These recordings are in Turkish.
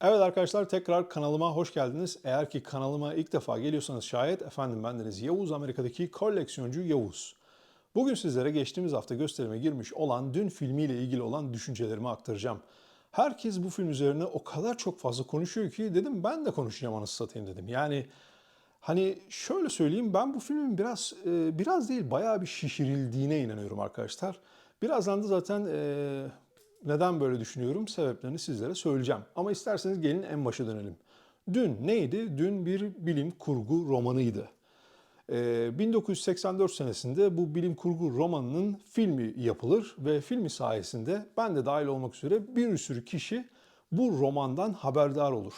Evet arkadaşlar tekrar kanalıma hoş geldiniz. Eğer ki kanalıma ilk defa geliyorsanız şayet efendim bendeniz Yavuz Amerika'daki koleksiyoncu Yavuz. Bugün sizlere geçtiğimiz hafta gösterime girmiş olan dün filmiyle ilgili olan düşüncelerimi aktaracağım. Herkes bu film üzerine o kadar çok fazla konuşuyor ki dedim ben de konuşacağım anasını satayım dedim. Yani hani şöyle söyleyeyim ben bu filmin biraz e, biraz değil bayağı bir şişirildiğine inanıyorum arkadaşlar. Birazdan da zaten e, neden böyle düşünüyorum sebeplerini sizlere söyleyeceğim. Ama isterseniz gelin en başa dönelim. Dün neydi? Dün bir bilim kurgu romanıydı. Ee, 1984 senesinde bu bilim kurgu romanının filmi yapılır ve filmi sayesinde ben de dahil olmak üzere bir sürü kişi bu romandan haberdar olur.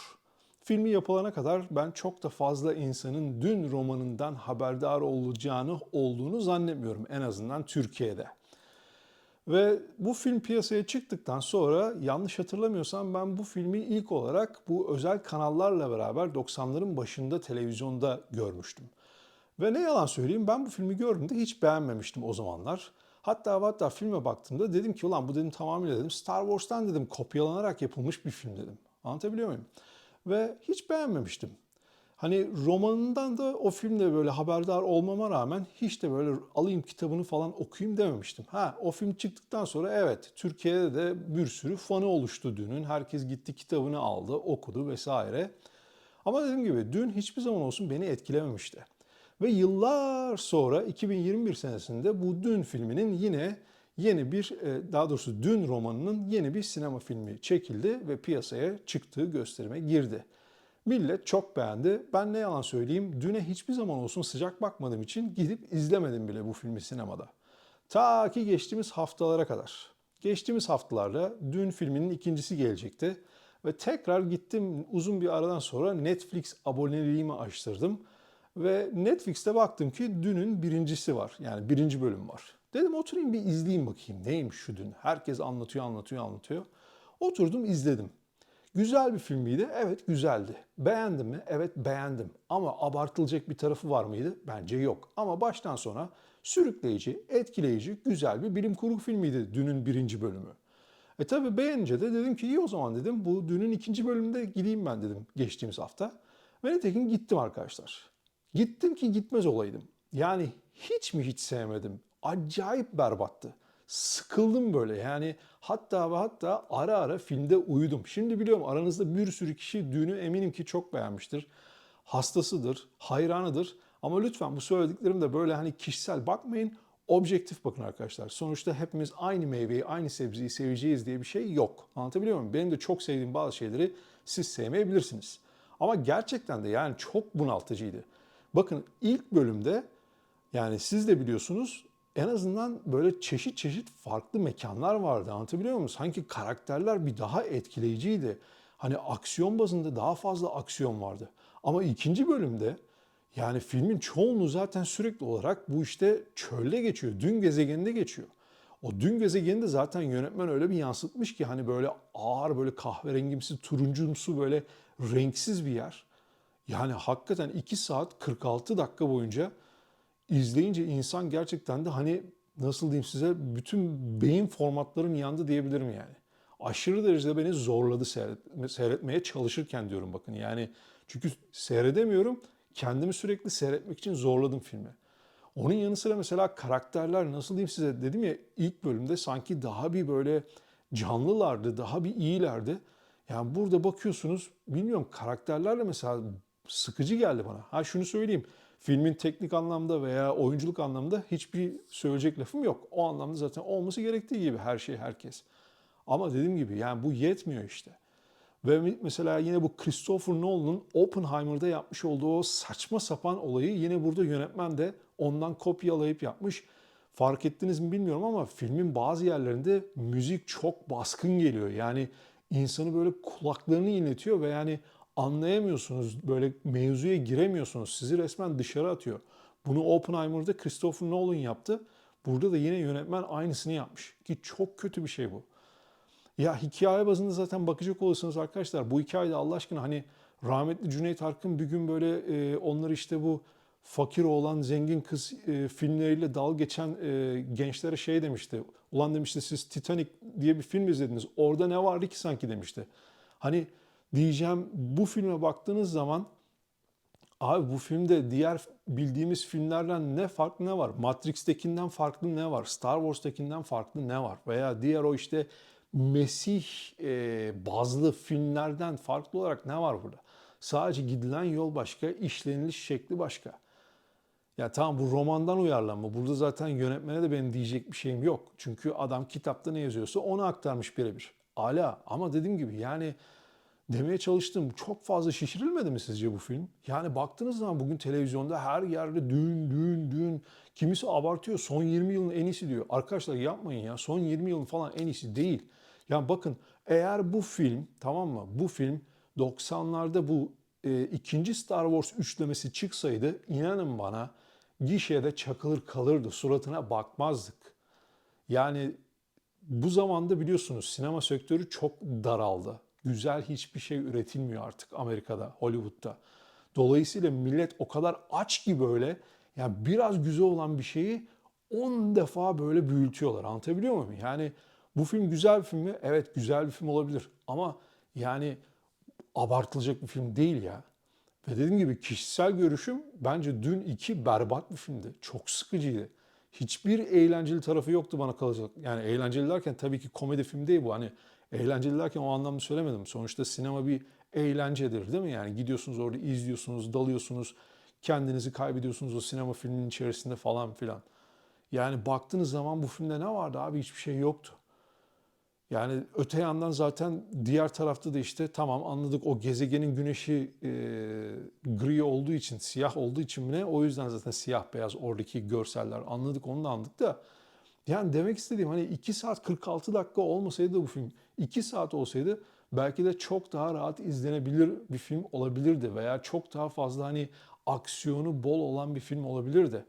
Filmi yapılana kadar ben çok da fazla insanın dün romanından haberdar olacağını olduğunu zannetmiyorum en azından Türkiye'de. Ve bu film piyasaya çıktıktan sonra yanlış hatırlamıyorsam ben bu filmi ilk olarak bu özel kanallarla beraber 90'ların başında televizyonda görmüştüm. Ve ne yalan söyleyeyim ben bu filmi gördüğümde hiç beğenmemiştim o zamanlar. Hatta hatta filme baktığımda dedim ki ulan bu dedim tamamıyla dedim Star Wars'tan dedim kopyalanarak yapılmış bir film dedim. Anlatabiliyor muyum? Ve hiç beğenmemiştim. Hani romanından da o filmde böyle haberdar olmama rağmen hiç de böyle alayım kitabını falan okuyayım dememiştim. Ha o film çıktıktan sonra evet Türkiye'de de bir sürü fanı oluştu dünün. Herkes gitti kitabını aldı, okudu vesaire. Ama dediğim gibi dün hiçbir zaman olsun beni etkilememişti. Ve yıllar sonra 2021 senesinde bu Dün filminin yine yeni bir e, daha doğrusu Dün romanının yeni bir sinema filmi çekildi ve piyasaya çıktığı gösterime girdi. Millet çok beğendi. Ben ne yalan söyleyeyim düne hiçbir zaman olsun sıcak bakmadığım için gidip izlemedim bile bu filmi sinemada. Ta ki geçtiğimiz haftalara kadar. Geçtiğimiz haftalarda dün filminin ikincisi gelecekti. Ve tekrar gittim uzun bir aradan sonra Netflix aboneliğimi açtırdım. Ve Netflix'te baktım ki dünün birincisi var. Yani birinci bölüm var. Dedim oturayım bir izleyeyim bakayım neymiş şu dün. Herkes anlatıyor anlatıyor anlatıyor. Oturdum izledim. Güzel bir film miydi? Evet güzeldi. Beğendim mi? Evet beğendim. Ama abartılacak bir tarafı var mıydı? Bence yok. Ama baştan sona sürükleyici, etkileyici, güzel bir bilim kurgu filmiydi dünün birinci bölümü. E tabi beğenince de dedim ki iyi o zaman dedim bu dünün ikinci bölümünde gideyim ben dedim geçtiğimiz hafta. Ve nitekim gittim arkadaşlar. Gittim ki gitmez olaydım. Yani hiç mi hiç sevmedim. Acayip berbattı. Sıkıldım böyle yani hatta ve hatta ara ara filmde uyudum. Şimdi biliyorum aranızda bir sürü kişi düğünü eminim ki çok beğenmiştir. Hastasıdır, hayranıdır. Ama lütfen bu söylediklerim de böyle hani kişisel bakmayın. Objektif bakın arkadaşlar. Sonuçta hepimiz aynı meyveyi, aynı sebzeyi seveceğiz diye bir şey yok. Anlatabiliyor muyum? Benim de çok sevdiğim bazı şeyleri siz sevmeyebilirsiniz. Ama gerçekten de yani çok bunaltıcıydı. Bakın ilk bölümde yani siz de biliyorsunuz en azından böyle çeşit çeşit farklı mekanlar vardı. Anlatabiliyor muyum? Sanki karakterler bir daha etkileyiciydi. Hani aksiyon bazında daha fazla aksiyon vardı. Ama ikinci bölümde yani filmin çoğunluğu zaten sürekli olarak bu işte çölde geçiyor. Dün gezegeninde geçiyor. O dün gezegeninde zaten yönetmen öyle bir yansıtmış ki hani böyle ağır böyle kahverengimsi turuncumsu böyle renksiz bir yer. Yani hakikaten 2 saat 46 dakika boyunca izleyince insan gerçekten de hani nasıl diyeyim size bütün beyin formatlarım yandı diyebilirim yani. Aşırı derecede beni zorladı seyretme, seyretmeye çalışırken diyorum bakın yani. Çünkü seyredemiyorum. Kendimi sürekli seyretmek için zorladım filmi. Onun yanı sıra mesela karakterler nasıl diyeyim size dedim ya ilk bölümde sanki daha bir böyle canlılardı, daha bir iyilerdi. Yani burada bakıyorsunuz bilmiyorum karakterlerle mesela sıkıcı geldi bana. Ha şunu söyleyeyim. Filmin teknik anlamda veya oyunculuk anlamda hiçbir söyleyecek lafım yok. O anlamda zaten olması gerektiği gibi her şey herkes. Ama dediğim gibi yani bu yetmiyor işte. Ve mesela yine bu Christopher Nolan'ın Oppenheimer'da yapmış olduğu o saçma sapan olayı yine burada yönetmen de ondan kopyalayıp yapmış. Fark ettiniz mi bilmiyorum ama filmin bazı yerlerinde müzik çok baskın geliyor. Yani insanı böyle kulaklarını inletiyor ve yani anlayamıyorsunuz. Böyle mevzuya giremiyorsunuz. Sizi resmen dışarı atıyor. Bunu Oppenheimer'da Christopher Nolan yaptı. Burada da yine yönetmen aynısını yapmış. Ki çok kötü bir şey bu. Ya hikaye bazında zaten bakacak olursanız arkadaşlar bu hikayede Allah aşkına hani rahmetli Cüneyt Arkın bir gün böyle e, onları işte bu fakir olan zengin kız e, filmleriyle dal geçen e, gençlere şey demişti. Ulan demişti siz Titanic diye bir film izlediniz. Orada ne vardı ki sanki demişti. Hani diyeceğim bu filme baktığınız zaman Abi bu filmde diğer bildiğimiz filmlerden ne farklı ne var? Matrix'tekinden farklı ne var? Star Wars'takinden farklı ne var? Veya diğer o işte Mesih e, bazlı filmlerden farklı olarak ne var burada? Sadece gidilen yol başka, işleniliş şekli başka. Ya tamam bu romandan uyarlanma. Burada zaten yönetmene de benim diyecek bir şeyim yok. Çünkü adam kitapta ne yazıyorsa onu aktarmış birebir. Ala ama dediğim gibi yani demeye çalıştım. Çok fazla şişirilmedi mi sizce bu film? Yani baktığınız zaman bugün televizyonda her yerde düğün, düğün, düğün. Kimisi abartıyor. Son 20 yılın en iyisi diyor. Arkadaşlar yapmayın ya. Son 20 yılın falan en iyisi değil. Yani bakın eğer bu film tamam mı? Bu film 90'larda bu e, ikinci Star Wars üçlemesi çıksaydı inanın bana gişede çakılır kalırdı. Suratına bakmazdık. Yani bu zamanda biliyorsunuz sinema sektörü çok daraldı. Güzel hiçbir şey üretilmiyor artık Amerika'da, Hollywood'da. Dolayısıyla millet o kadar aç ki böyle yani biraz güzel olan bir şeyi 10 defa böyle büyütüyorlar. Anlatabiliyor muyum? Yani bu film güzel bir film mi? Evet güzel bir film olabilir. Ama yani abartılacak bir film değil ya. Ve dediğim gibi kişisel görüşüm bence dün iki berbat bir filmdi. Çok sıkıcıydı. Hiçbir eğlenceli tarafı yoktu bana kalacak. Yani eğlenceli derken tabii ki komedi film değil bu. Hani eğlenceli derken o anlamda söylemedim. Sonuçta sinema bir eğlencedir değil mi? Yani gidiyorsunuz orada izliyorsunuz, dalıyorsunuz, kendinizi kaybediyorsunuz o sinema filminin içerisinde falan filan. Yani baktığınız zaman bu filmde ne vardı abi? Hiçbir şey yoktu. Yani öte yandan zaten diğer tarafta da işte tamam anladık o gezegenin güneşi e, gri olduğu için, siyah olduğu için ne? O yüzden zaten siyah beyaz oradaki görseller anladık onu da anladık da. Yani demek istediğim hani 2 saat 46 dakika olmasaydı bu film 2 saat olsaydı belki de çok daha rahat izlenebilir bir film olabilirdi veya çok daha fazla hani aksiyonu bol olan bir film olabilirdi.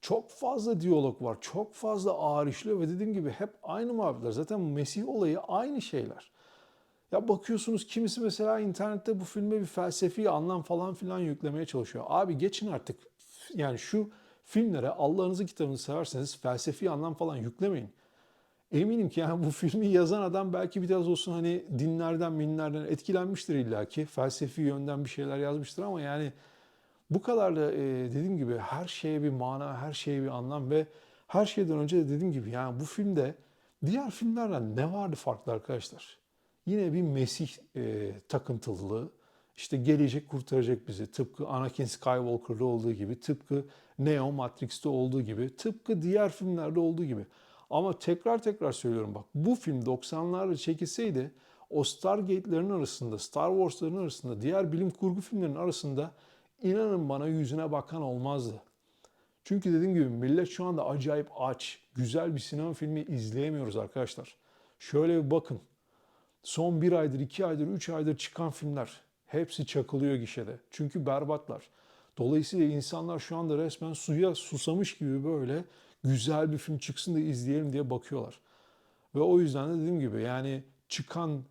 Çok fazla diyalog var, çok fazla ağır işliyor ve dediğim gibi hep aynı muhabbetler. Zaten Mesih olayı aynı şeyler. Ya bakıyorsunuz kimisi mesela internette bu filme bir felsefi anlam falan filan yüklemeye çalışıyor. Abi geçin artık. Yani şu filmlere Allah'ınızı kitabını severseniz felsefi anlam falan yüklemeyin. Eminim ki yani bu filmi yazan adam belki biraz olsun hani dinlerden minlerden etkilenmiştir illaki. Felsefi yönden bir şeyler yazmıştır ama yani bu kadar da e, dediğim gibi her şeye bir mana, her şeye bir anlam ve her şeyden önce de dediğim gibi yani bu filmde diğer filmlerden ne vardı farklı arkadaşlar? Yine bir Mesih e, takıntılılığı, işte gelecek kurtaracak bizi. Tıpkı Anakin Skywalker'da olduğu gibi, tıpkı Neo Matrix'te olduğu gibi, tıpkı diğer filmlerde olduğu gibi. Ama tekrar tekrar söylüyorum bak bu film 90'larda çekilseydi o Stargate'lerin arasında, Star Wars'ların arasında, diğer bilim kurgu filmlerinin arasında inanın bana yüzüne bakan olmazdı. Çünkü dediğim gibi millet şu anda acayip aç. Güzel bir sinema filmi izleyemiyoruz arkadaşlar. Şöyle bir bakın. Son bir aydır, iki aydır, üç aydır çıkan filmler hepsi çakılıyor gişede. Çünkü berbatlar. Dolayısıyla insanlar şu anda resmen suya susamış gibi böyle güzel bir film çıksın da izleyelim diye bakıyorlar. Ve o yüzden de dediğim gibi yani çıkan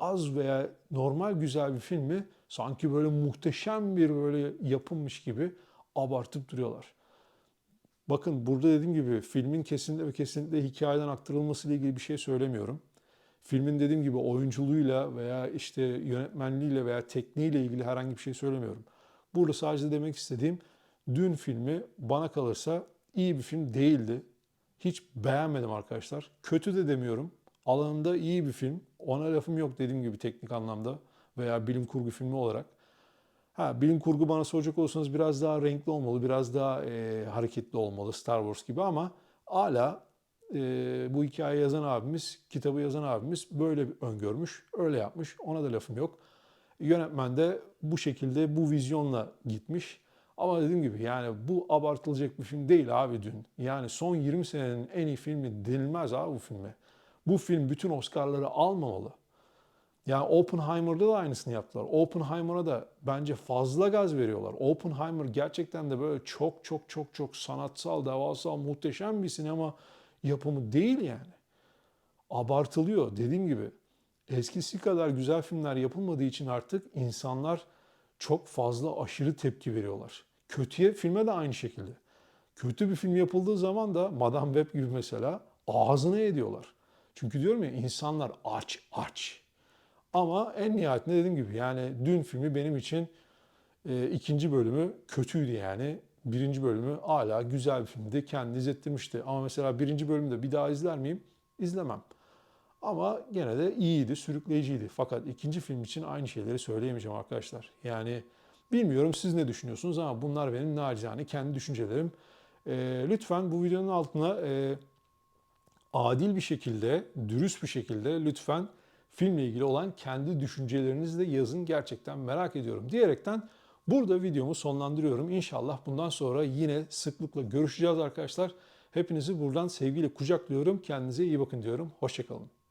az veya normal güzel bir filmi sanki böyle muhteşem bir böyle yapılmış gibi abartıp duruyorlar. Bakın burada dediğim gibi filmin kesinlikle ve kesinlikle hikayeden aktarılması ile ilgili bir şey söylemiyorum. Filmin dediğim gibi oyunculuğuyla veya işte yönetmenliğiyle veya tekniğiyle ilgili herhangi bir şey söylemiyorum. Burada sadece demek istediğim dün filmi bana kalırsa iyi bir film değildi. Hiç beğenmedim arkadaşlar. Kötü de demiyorum. Alanında iyi bir film. Ona lafım yok dediğim gibi teknik anlamda veya bilim kurgu filmi olarak. Ha, bilim kurgu bana soracak olsanız biraz daha renkli olmalı, biraz daha e, hareketli olmalı Star Wars gibi ama hala e, bu hikaye yazan abimiz, kitabı yazan abimiz böyle öngörmüş, öyle yapmış. Ona da lafım yok. Yönetmen de bu şekilde, bu vizyonla gitmiş. Ama dediğim gibi yani bu abartılacak bir film değil abi dün. Yani son 20 senenin en iyi filmi denilmez abi bu filme. Bu film bütün Oscar'ları almamalı. Yani Oppenheimer'da da aynısını yaptılar. Oppenheimer'a da bence fazla gaz veriyorlar. Oppenheimer gerçekten de böyle çok çok çok çok sanatsal, devasal, muhteşem bir sinema yapımı değil yani. Abartılıyor dediğim gibi. Eskisi kadar güzel filmler yapılmadığı için artık insanlar çok fazla aşırı tepki veriyorlar. Kötüye filme de aynı şekilde. Kötü bir film yapıldığı zaman da Madame Web gibi mesela ağzına ediyorlar. Çünkü diyorum ya insanlar aç aç. Ama en nihayetinde dediğim gibi yani dün filmi benim için e, ikinci bölümü kötüydü yani. Birinci bölümü hala güzel bir filmdi. Kendini izlettirmişti. Ama mesela birinci bölümü de bir daha izler miyim? İzlemem. Ama gene de iyiydi, sürükleyiciydi. Fakat ikinci film için aynı şeyleri söyleyemeyeceğim arkadaşlar. Yani bilmiyorum siz ne düşünüyorsunuz ama bunlar benim nacizane kendi düşüncelerim. E, lütfen bu videonun altına e, adil bir şekilde, dürüst bir şekilde lütfen filmle ilgili olan kendi düşüncelerinizi de yazın. Gerçekten merak ediyorum diyerekten burada videomu sonlandırıyorum. İnşallah bundan sonra yine sıklıkla görüşeceğiz arkadaşlar. Hepinizi buradan sevgiyle kucaklıyorum. Kendinize iyi bakın diyorum. Hoşçakalın.